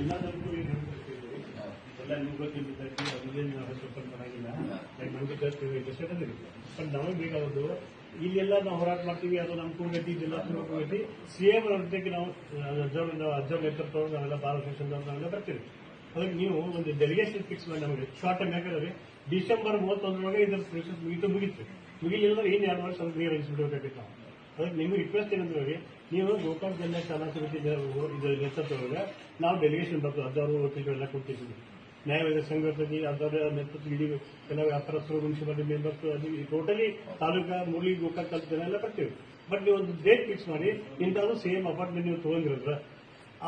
ಎಲ್ಲದಕ್ಕೂ ಏನು ಹೇಳ್ತಿದ್ದೀವಿ ಎಲ್ಲ ನಿಮ್ಗೆ ಗೊತ್ತಿದ್ದಕ್ಕೆ ಅದನ್ನೇನು ನಾವು ಸ್ವಲ್ಪ ನಮಗೆ ಬೇಕಾದದ್ದು ಇಲ್ಲೆಲ್ಲ ನಾವು ಹೋರಾಟ ಮಾಡ್ತೀವಿ, ಅದು ನಮ್ಮ ಕೂಗೈತಿ, ಜಿಲ್ಲಾ ಕೂಗೈತಿ. ಸಿ ಎಂ ಜೊತೆಗೆ ನಾವು ಅಜ್ಜವ್ ಅಜ್ಜವ್ ನೇತೃತ್ವ ನಾವೆಲ್ಲ ಭಾರತ ನಾವೆಲ್ಲ ಬರ್ತೀವಿ. ಅದಕ್ಕೆ ನೀವು ಒಂದು ಡೆಲಿಗೇಷನ್ ಫಿಕ್ಸ್ ಮಾಡಿ ನಮಗೆ ಶಾರ್ಟ್ ಟೈಮ್ ಯಾಕಂದ್ರೆ ಡಿಸೆಂಬರ್ ಮೂವತ್ತೊಂದರೊಳಗೆ ಇದರ ಪ್ರೊಸೆಸ್ ಮುಗಿತು ಮುಗಿತು. ಮುಗಿಲಿಲ್ಲ ಇನ್ನು ಎರಡು ವರ್ಷ ನೀರು ಹಂಚಿಬಿಡ್ಬೇಕಾಗಿತ್ತು ನಾವು ನಿಮ್ಗೆ ರಿಕ್ವೆಸ್ಟ್ ಏನಂದ್ರೆ ನೀವು ಗೋಕಾಕ್ ಜಿಲ್ಲೆ ಶಾಲಾ ಸಮಿತಿ ನೇತೃತ್ವದಾಗ ನಾವು ಡೆಲಿಗೇಷನ್ ಬರ್ತದೆ ಹದಿನಾರು ವಕೀಲರೆಲ್ಲ ಕೊಟ್ಟಿದ್ದೀವಿ ನ್ಯಾಯವಾದ ಸಂಘಟನೆ ಅದರ ನೇತೃತ್ವ ಇಡೀ ಎಲ್ಲ ವ್ಯಾಪಾರಸ್ಥರು, ಮುನ್ಸಿಪಾಲಿಟಿ ಮೆಂಬರ್ಸ್ ಅದು ಟೋಟಲಿ ತಾಲೂಕಾ, ಮುರಳಿ, ಗೋಕಾಕ್ ತಾಲೂಕು ಜನ ಎಲ್ಲ ಬರ್ತೀವಿ. ಬಟ್ ನೀವು ಒಂದು ಡೇಟ್ ಫಿಕ್ಸ್ ಮಾಡಿ, ಇಂಥದ್ದು ಸೇಮ್ ಅಪಾರ್ಟ್ಮೆಂಟ್ ನೀವು ತಗೊಂಡಿರೋದ್ರ,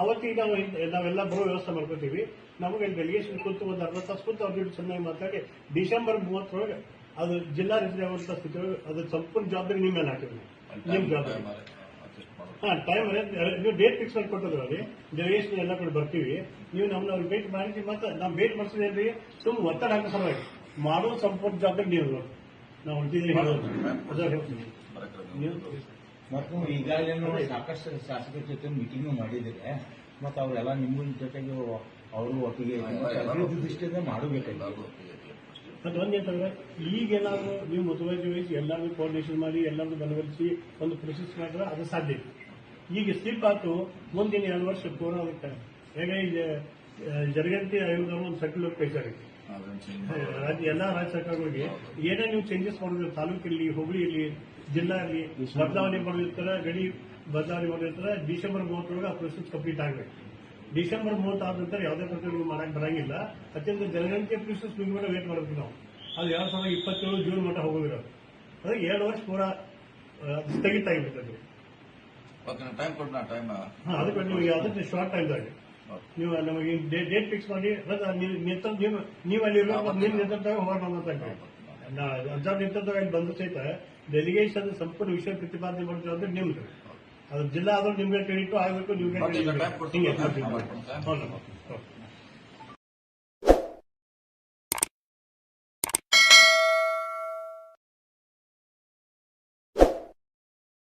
ಅವತ್ತಿಗೆ ನಾವು ನಾವೆಲ್ಲ ಬರೋ ವ್ಯವಸ್ಥೆ ಮಾಡ್ಕೊತೀವಿ. ನಮಗೆ ಡೆಲಿಗೇಷನ್ ಕೂತು ಒಂದು ಅರ್ಧ ತಾಸು ಕೂತು ಅವ್ರ ಜೊತೆ ಚೆನ್ನಾಗಿ ಮಾತಾಡಿ, ಡಿಸೆಂಬರ್ ಮೂವತ್ತರೊಳಗೆ ಅದು ಜಿಲ್ಲಾ ರಚನೆ ಆಗುವಂತ ಸ್ಥಿತಿ ಅದು ಸಂಪೂರ್ಣ ಜವಾಬ್ದಾರಿ ನಿಮ್ಮ ಮೇಲೆ ಹಾಕಿದ್ವಿ ನಿಮ್ ಜವಾಬ್ದಾರಿ. ಹಾ ಟೈಮ್ ನೀವು ಡೇಟ್ ಫಿಕ್ಸ್ ಮಾಡಿ ಕೊಟ್ಟದ್ರಲ್ಲಿ ಡೆಲಿಗೇಷನ್ ಎಲ್ಲ ಕೂಡ ಬರ್ತೀವಿ. ನೀವು ನಮ್ಮನ್ನ ಅವ್ರಿಗೆ ಭೇಟಿ ಮಾಡಿ ಮತ್ತೆ ನಾವು ಭೇಟಿ ಮಾಡಿಸಿದ್ರಿ ಸುಮ್ ಒತ್ತಡ ಹಾಕೋ ಸಲುವಾಗಿ ಮಾಡೋ ಸಂಪೂರ್ಣ ಜವಾಬ್ದಾರಿ ನೀವು. ನಾವು ಉಳಿದಿದ್ದೀವಿ ಮತ್ತು ಈಗಾಗಲೇ ಸಾಕಷ್ಟು ಶಾಸಕರ ಜೊತೆ ಮೀಟಿಂಗ್ ಮಾಡಿದ್ರೆ ಮತ್ತು ಅವರೆಲ್ಲ ನಿಮ್ಮ ಜೊತೆಗೆ ಅವರು ಒಟ್ಟಿಗೆ ಅಭಿವೃದ್ಧಿ ದೃಷ್ಟಿಯಿಂದ ಮಾಡಬೇಕಾಗಿ ಮತ್ತೆ ಈಗ ಏನಾದ್ರು ನೀವು ಮುತುವರ್ಜಿ ವಹಿಸಿ ಎಲ್ಲಾರು ಕೋಆರ್ಡಿನೇಷನ್ ಮಾಡಿ ಎಲ್ಲಾರು ಮನವೊಲಿಸಿ ಒಂದು ಪ್ರೊಸೆಸ್ ಮಾಡಿದ್ರೆ ಅದು ಸಾಧ್ಯ. ಈಗ ಸ್ಲಿಪ್ ಆಯ್ತು ಮುಂದಿನ ಎರಡು ವರ್ಷ ಪೂರ್ಣ ಆಗುತ್ತೆ. ಹೇಗೆ ಜರಗಂಟಿ ಆಯೋಗದವರು ಒಂದು ಸರ್ಕ್ಯುಲರ್ ರಾಜ್ಯ, ಎಲ್ಲಾ ರಾಜ್ಯ ಸರ್ಕಾರಗಳಿಗೆ ಏನೇ ನೀವು ಚೇಂಜಸ್ ಮಾಡಿದ್ರೆ ತಾಲೂಕಿರಲಿ ಹುಬ್ಳಿ ಇರಲಿ ಜಿಲ್ಲಾ ಇರಲಿ ಬದಲಾವಣೆ ಮಾಡಿರ್ತಾರೆ, ಗಡಿ ಬದಲಾವಣೆ ಮಾಡಿರ್ತಾರೆ, ಡಿಸೆಂಬರ್ ಮೂವತ್ತರೊಳಗೆ ಆ ಪ್ರೊಸೆಸ್ ಕಂಪ್ಲೀಟ್ ಆಗಬೇಕು. ಡಿಸೆಂಬರ್ ಮೂವತ್ತಾದ ನಂತರ ಯಾವುದೇ ಪ್ರಕಾರ ನೀವು ಮಾಡಕ್ ಬರಂಗಿಲ್ಲ. ಅತ್ಯಂತ ಜನಗಣತಿ ಪ್ರೊಸೆಸ್ ಸ್ವಿಂಗ್ ಕೂಡ ವೇಟ್ ಮಾಡಬೇಕು ನಾವು. ಅದು ಎರಡ್ ಸಾವಿರದ ಇಪ್ಪತ್ತೇಳು ಜೂನ್ ಮಟ್ಟ ಹೋಗೋದಿರೋದು. ಅದಕ್ಕೆ ಎರಡು ವರ್ಷ ಪೂರ ಸ್ಥಗಿತ ಆಗಿಬಿಡ್ತದೆ ಟೈಮ್ ಟೈಮ್ ಅದಕ್ಕೆ ನೀವು ಯಾವುದೇ ಶಾರ್ಟ್ ಟೈಮ್ದಾಗ ನೀವು ನಮಗೆ ಡೇಟ್ ಫಿಕ್ಸ್ ಮಾಡಿ ನೀವು ನೀವು ಅಲ್ಲಿ ನಿಮ್ ನಿಮ್ಮ ನೇತೃತ್ವ ಹೋರಾಟ ಅಂತ ಅಂತ ನೇತೃತ್ವ ಅಲ್ಲಿ ಬಂದು ಸಹಿತ ಡೆಲಿಗೇಷನ್ ಸಂಪೂರ್ಣ ವಿಷಯ ಪ್ರತಿಪಾದನೆ ಮಾಡ್ತೀವಿ ಅಂದ್ರೆ ನಿಮ್ದು. ಅದು ಜಿಲ್ಲಾ ಆದ್ರೂ ನಿಮ್ಗೆ ಕ್ರೆಡಿಟ್ ಆಗಬೇಕು ನಿಮ್ಗೆ